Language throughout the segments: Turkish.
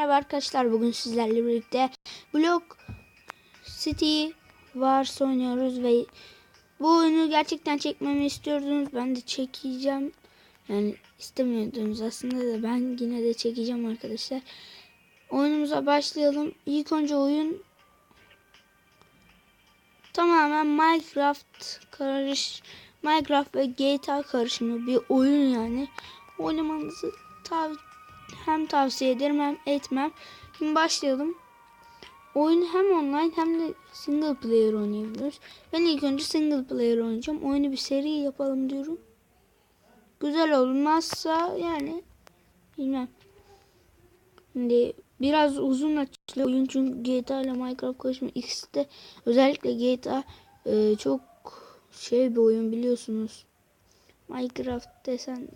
Merhaba arkadaşlar bugün sizlerle birlikte Block City Wars oynuyoruz ve bu oyunu gerçekten çekmemi istiyordunuz. Ben de çekeceğim. Yani istemiyordunuz aslında da ben yine de çekeceğim arkadaşlar. Oyunumuza başlayalım. İlk önce oyun tamamen Minecraft karış Minecraft ve GTA karışımı bir oyun yani. Oynamanızı tav hem tavsiye ederim hem etmem. Şimdi başlayalım. Oyun hem online hem de single player oynayabiliyoruz. Ben ilk önce single player oynayacağım. Oyunu bir seri yapalım diyorum. Güzel olmazsa yani bilmem. Şimdi biraz uzun açılı oyun çünkü GTA ile Minecraft karışımı ikisi özellikle GTA e, çok şey bir oyun biliyorsunuz. Minecraft desen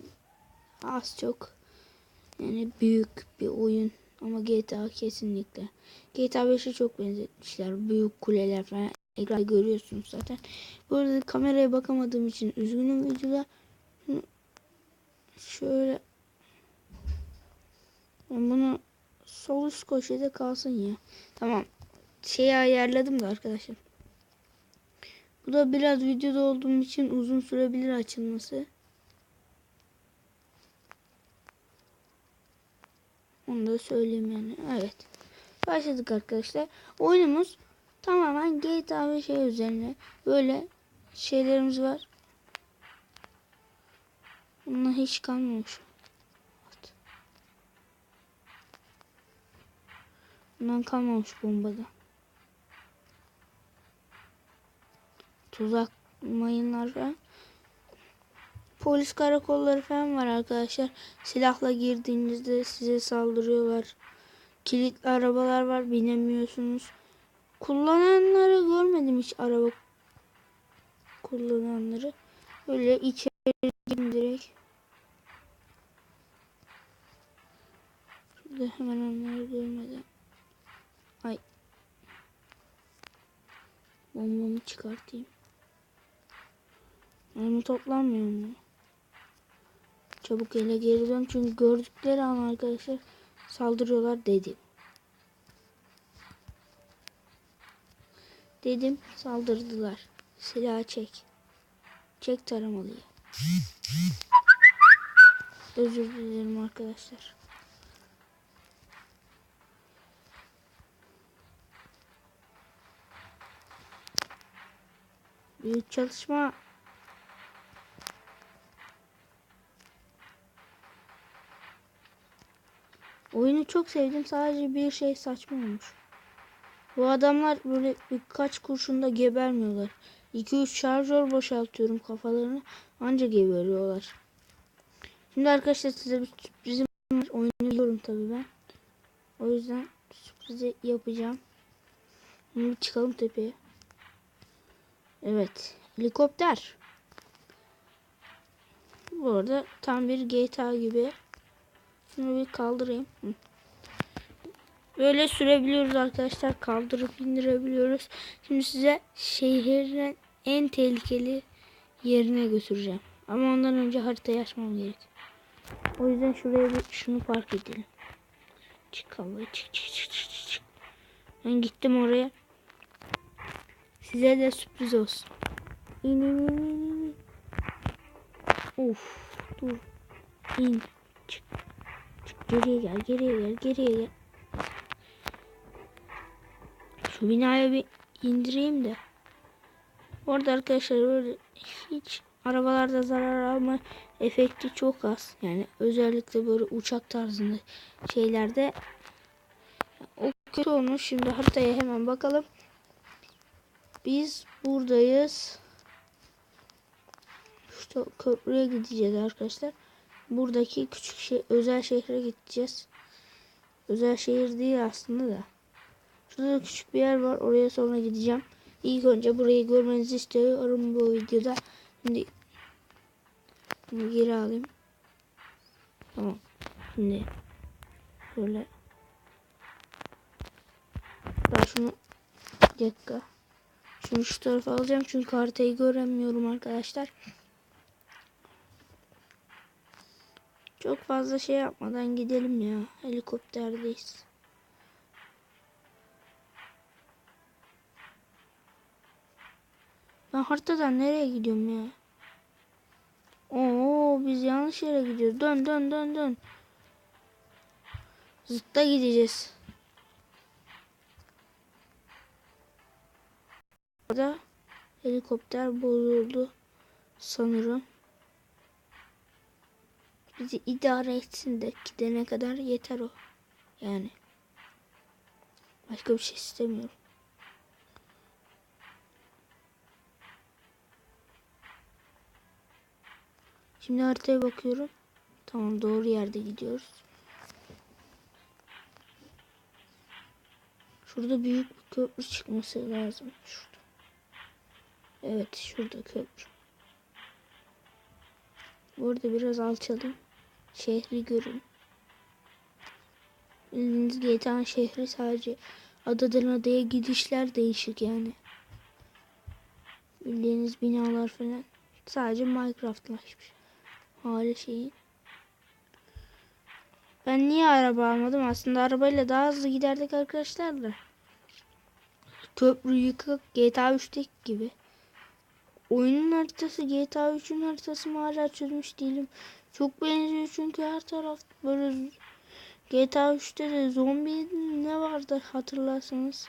az çok yani büyük bir oyun ama GTA kesinlikle. GTA 5'e çok benzetmişler. Büyük kuleler falan ekranda görüyorsunuz zaten. Bu arada kameraya bakamadığım için üzgünüm videoda. Şöyle bunu sol üst köşede kalsın ya. Tamam. Şeyi ayarladım da arkadaşlar. Bu da biraz videoda olduğum için uzun sürebilir açılması. Onu da söyleyeyim yani. Evet. Başladık arkadaşlar. Oyunumuz tamamen GTA ve şey üzerine. Böyle şeylerimiz var. Bundan hiç kalmamış. Evet. Bundan kalmamış bombada. Tuzak mayınlar falan. Polis karakolları falan var arkadaşlar. Silahla girdiğinizde size saldırıyorlar. Kilitli arabalar var binemiyorsunuz. Kullananları görmedim hiç araba kullananları. Böyle içeri girin direkt. Şurada hemen onları görmeden. Ay. Bombamı çıkartayım. Onu toplanmıyor mu? Çabuk ele geri dön çünkü gördükleri an arkadaşlar saldırıyorlar dedim. Dedim saldırdılar. Silah çek. Çek taramalıyı. Özür dilerim arkadaşlar. Büyük çalışma Oyunu çok sevdim. Sadece bir şey saçma olmuş. Bu adamlar böyle birkaç kurşunda gebermiyorlar. 2-3 şarjör boşaltıyorum kafalarını. Anca geberiyorlar. Şimdi arkadaşlar size bir sürprizim var. Oynuyorum tabii ben. O yüzden sürprizi yapacağım. Şimdi çıkalım tepeye. Evet. Helikopter. Bu arada tam bir GTA gibi. Şunu bir kaldırayım. Böyle sürebiliyoruz arkadaşlar. Kaldırıp indirebiliyoruz. Şimdi size şehrin en tehlikeli yerine götüreceğim. Ama ondan önce haritayı açmam gerek. O yüzden şuraya bir şunu park edelim. Çıkalım. Çık çık çık çık çık. Ben gittim oraya. Size de sürpriz olsun. İn in in in. Of dur. İn. Çık. Geriye gel, geriye gel, geriye gel. Şu binaya bir indireyim de. Orada arkadaşlar böyle hiç arabalarda zarar alma efekti çok az. Yani özellikle böyle uçak tarzında şeylerde o kötü olmuş. Şimdi haritaya hemen bakalım. Biz buradayız. Şu köprüye gideceğiz arkadaşlar buradaki küçük şey, özel şehre gideceğiz. Özel şehir değil aslında da. Şurada küçük bir yer var. Oraya sonra gideceğim. İlk önce burayı görmenizi istiyorum bu videoda. Şimdi bunu geri alayım. Tamam. Şimdi şöyle ben şunu bir dakika. Şunu şu tarafa alacağım çünkü haritayı göremiyorum arkadaşlar. Çok fazla şey yapmadan gidelim ya. Helikopterdeyiz. Ben haritadan nereye gidiyorum ya? Oo biz yanlış yere gidiyoruz. Dön dön dön dön. Zıtta gideceğiz. Orada helikopter bozuldu sanırım. Bizi idare etsin de gidene kadar yeter o. Yani. Başka bir şey istemiyorum. Şimdi haritaya bakıyorum. Tamam doğru yerde gidiyoruz. Şurada büyük bir köprü çıkması lazım. Şurada. Evet şurada köprü. Burada biraz alçalım. Şehri görün. Bildiğiniz GTA şehri sadece adadan adaya gidişler değişik yani. Bildiğiniz binalar falan sadece Minecraft'laşmış. Hali şeyi. Ben niye araba almadım? Aslında arabayla daha hızlı giderdik arkadaşlar da. Köprü yıkık GTA 3'teki gibi. Oyunun haritası GTA 3'ün haritası mı hala çözmüş değilim. Çok benziyor çünkü her taraf böyle GTA 3'te de zombi ne vardı hatırlarsanız.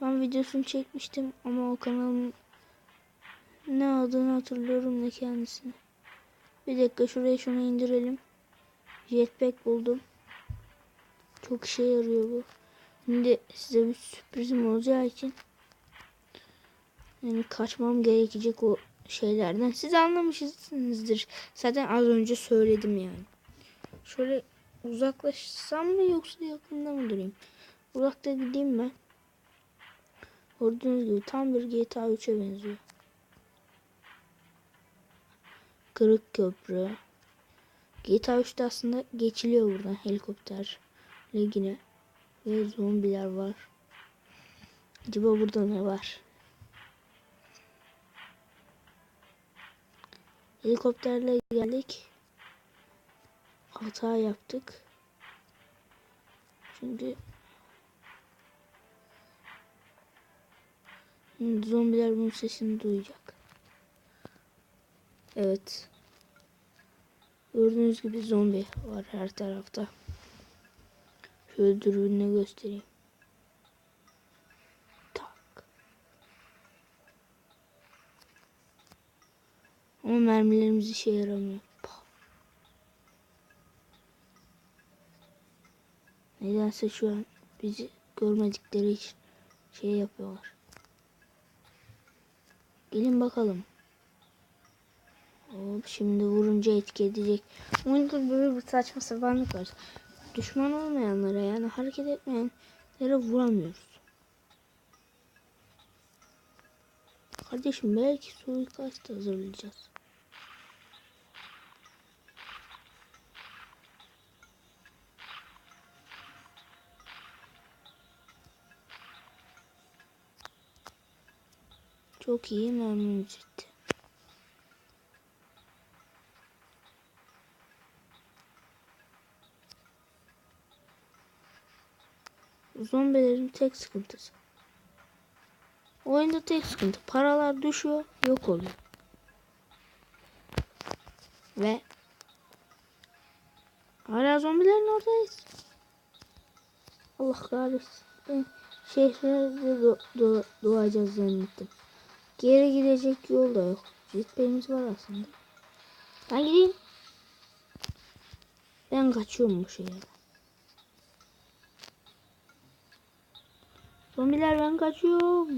Ben videosunu çekmiştim ama o kanalın ne adını hatırlıyorum ne kendisini. Bir dakika şuraya şunu indirelim. Jetpack buldum. Çok işe yarıyor bu. Şimdi size bir sürprizim olacağı için yani kaçmam gerekecek o şeylerden. Siz anlamışsınızdır. Zaten az önce söyledim yani. Şöyle uzaklaşsam mı yoksa yakında mı durayım? Uzakta gideyim ben. Gördüğünüz gibi tam bir GTA 3'e benziyor. Kırık köprü. GTA 3'te aslında geçiliyor buradan helikopter yine ve zombiler var. Acaba burada ne var? Helikopterle geldik. Hata yaptık. Çünkü zombiler bunun sesini duyacak. Evet. Gördüğünüz gibi zombi var her tarafta. Şöyle dürbünle göstereyim. Ama mermilerimiz işe yaramıyor. Nedense şu an bizi görmedikleri için şey yapıyorlar. Gelin bakalım. Hop şimdi vurunca etki edecek. Oyunda böyle bir saçma sapanlık var. Düşman olmayanlara yani hareket etmeyenlere vuramıyoruz. Kardeşim belki suikast hazırlayacağız. Çok iyi memnun etti. Zombilerin tek sıkıntısı. Oyunda tek sıkıntı. Paralar düşüyor, yok oluyor. Ve hala zombilerin oradayız. Allah kahretsin. Şehre do do doğacağız zannettim. Geri gidecek yol da yok. Jetpack'imiz var aslında. Ben gideyim. Ben kaçıyorum bu şehirden. Zombiler ben kaçıyorum.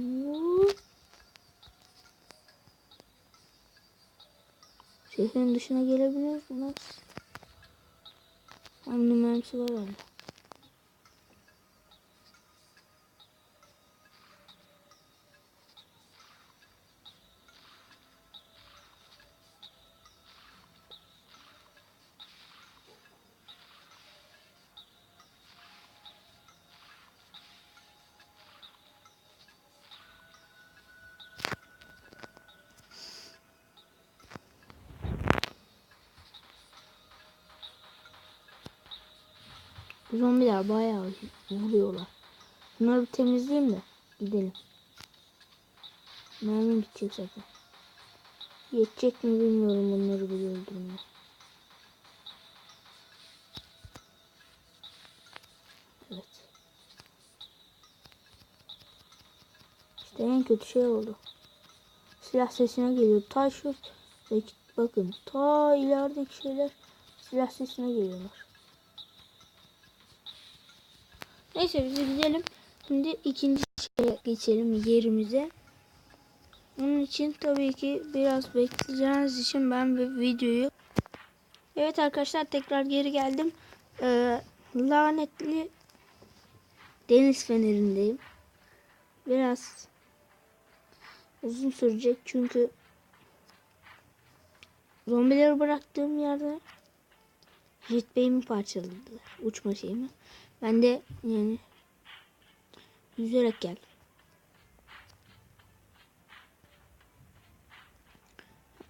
Şehrin dışına gelebiliyoruz mu? Hem mermisi var hala. Zombiler bayağı vuruyorlar. Bunları temizleyeyim de gidelim. Mermi bitecek zaten. Yetecek mi bilmiyorum bunları bir öldürmeye. Evet. İşte en kötü şey oldu. Silah sesine geliyor. Ta şu bakın ta ilerideki şeyler silah sesine geliyorlar. Neyse biz gidelim. Şimdi ikinci şeye geçelim yerimize. Onun için tabii ki biraz bekleyeceğiniz için ben bir videoyu Evet arkadaşlar tekrar geri geldim. Ee, lanetli deniz fenerindeyim. Biraz uzun sürecek çünkü zombileri bıraktığım yerde jetpack'imi parçaladılar. Uçma şeyimi. Ben de yani yüzerek geldim.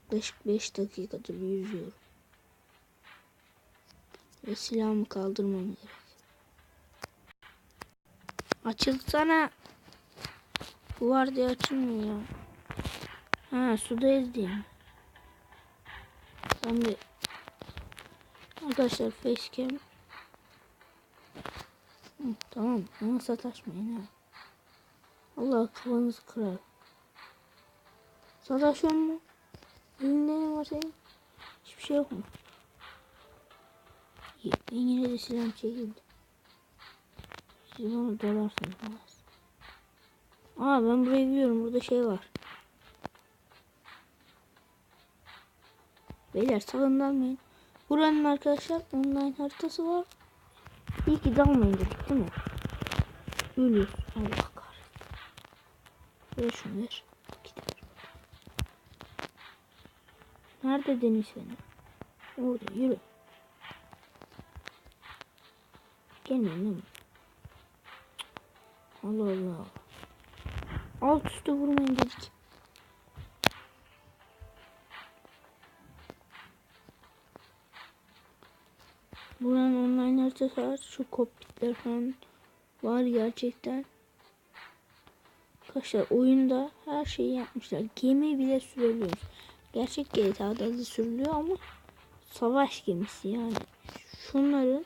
Yaklaşık 5 dakikadır yüzüyorum. Ve silahımı kaldırmam gerek. Açılsana. Bu var diye açılmıyor. Ha sudayız diye. mi? De Arkadaşlar facecam Tamam ama sataşmayın ha. Allah kafanızı kırar. Sataşıyor mu? Elinde ne var senin? Hiçbir şey yok mu? Ben yine de silahım çekildi. Siz bana dalarsınız. biraz. Aa ben burayı biliyorum. Burada şey var. Beyler sakın dalmayın. Buranın arkadaşlar online haritası var. İyi ki dalmayın dedik değil mi? Ölüyoruz. Allah kahretsin. Ver şunu ver. Gider. Nerede deniz seni? Orada yürü. Gelmeyin değil mi? Allah Allah. Alt üstte vurmayın dedik. Var. Şu kokpitler falan var gerçekten. Arkadaşlar oyunda her şeyi yapmışlar. Gemi bile sürebiliyoruz. Gerçek GTA'da da sürülüyor ama savaş gemisi yani. Şunların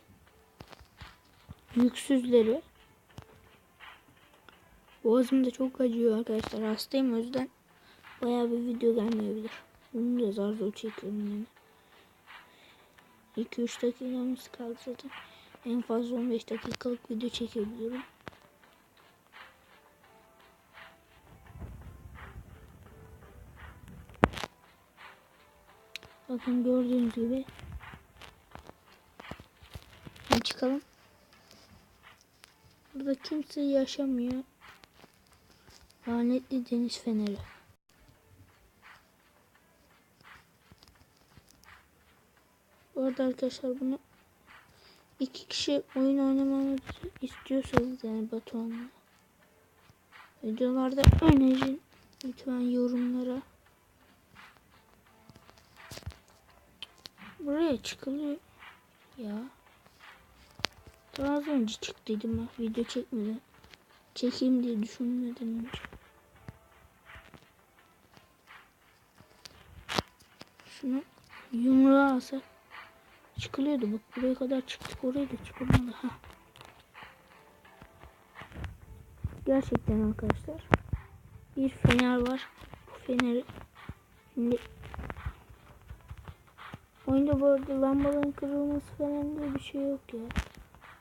yüksüzleri Boğazım da çok acıyor arkadaşlar. Hastayım o yüzden bayağı bir video gelmeyebilir. Bunu da zar zor çekiyorum yani. 2-3 dakikamız kaldı zaten. En fazla 15 dakikalık video çekebiliyorum. Bakın gördüğünüz gibi. Şimdi çıkalım. Burada kimse yaşamıyor. Lanetli deniz feneri. Bu arada arkadaşlar bunu iki kişi oyun oynamamızı istiyorsanız yani Batuhan'la videolarda önerin lütfen yorumlara. Buraya çıkılıyor ya. Daha az önce çıktıydım ben video çekmeden. Çekeyim diye düşünmeden önce. Şunu yumruğa alsak çıkılıyordu bak buraya kadar çıktık oraya da çıkılmadı ha. Gerçekten arkadaşlar bir fener var. Bu feneri şimdi oyunda bu arada lambaların kırılması falan diye bir şey yok ya.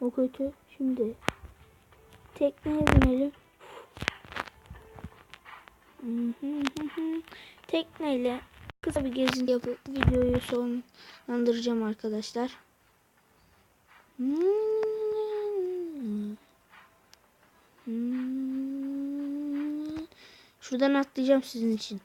O kötü. Şimdi tekneye binelim. Tekneyle kısa bir gezinti yapıp videoyu sonlandıracağım arkadaşlar. Şuradan atlayacağım sizin için.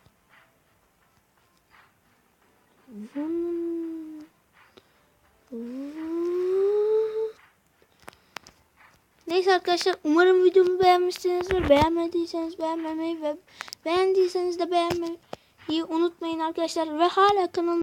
Neyse arkadaşlar umarım videomu beğenmişsinizdir. Beğenmediyseniz beğenmemeyi ve beğendiyseniz de beğenmeyi unutmayın arkadaşlar. Ve hala kanalıma